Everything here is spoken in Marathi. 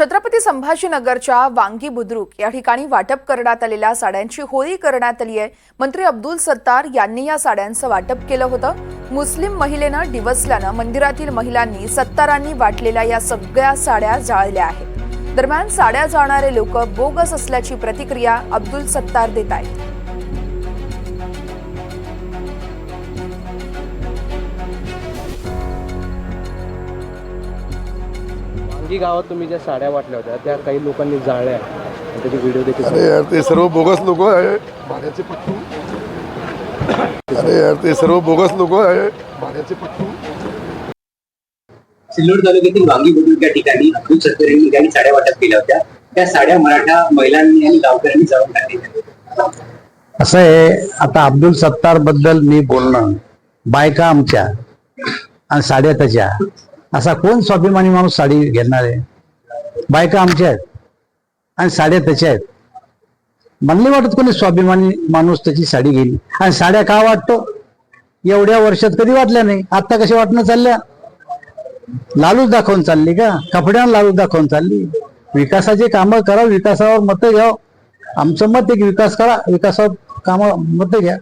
छत्रपती संभाजीनगरच्या वांगी बुद्रुक या ठिकाणी वाटप करण्यात आलेल्या साड्यांची होळी करण्यात आली आहे. मंत्री अब्दुल सत्तार यांनी या साड्यांचं वाटप केलं होतं. मुस्लिम महिलेनं डिवसल्यानं मंदिरातील महिलांनी सत्तारांनी वाटलेल्या या सगळ्या साड्या जाळल्या आहेत. दरम्यान साड्या जाळणारे लोक बोगस असल्याची प्रतिक्रिया अब्दुल सत्तार देत आहेत. वांगी गावात तुम्ही ज्या साड्या वाटल्या होत्या त्या काही लोकांनी जाळल्या आणि त्याचे व्हिडिओ देखील अरे यार ते सर्व बोगस लोक आहे. भाड्याचे पट्टू. अरे यार ते सर्व बोगस लोक आहे. भाड्याचे पट्टू. सिल्लोड तालुक्यातील वांगी बुद्रुक या ठिकाणी अब्दुल सत्तर यांनी ठिकाणी साड्या वाटप केल्या होत्या. त्या साड्या मराठा महिलांनी आणि गावकऱ्यांनी जाऊन टाकलेल्या असं आहे आता अब्दुल सत्तारबद्दल मी बोलणं. बायका आमच्या आणि साड्या त्याच्या. असा कोण स्वाभिमानी माणूस साडी घेणार आहे? बायका आमच्या आहेत. आणि साड्या त्याच्या आहेत. मला वाटत कोणी स्वाभिमानी माणूस त्याची साडी घेईल. आणि साड्या का वाटतो? एवढ्या वर्षात कधी वाटल्या नाही? आता कशा वाटणं चालल्या? लालूच दाखवून चालली का? कपड्यानं लालूच दाखवून चालली. विकासाचे कामं करा विकासावर मतं घ्या. आमचं मत आहे की विकास करा. विकासावर कामं मतं घ्या.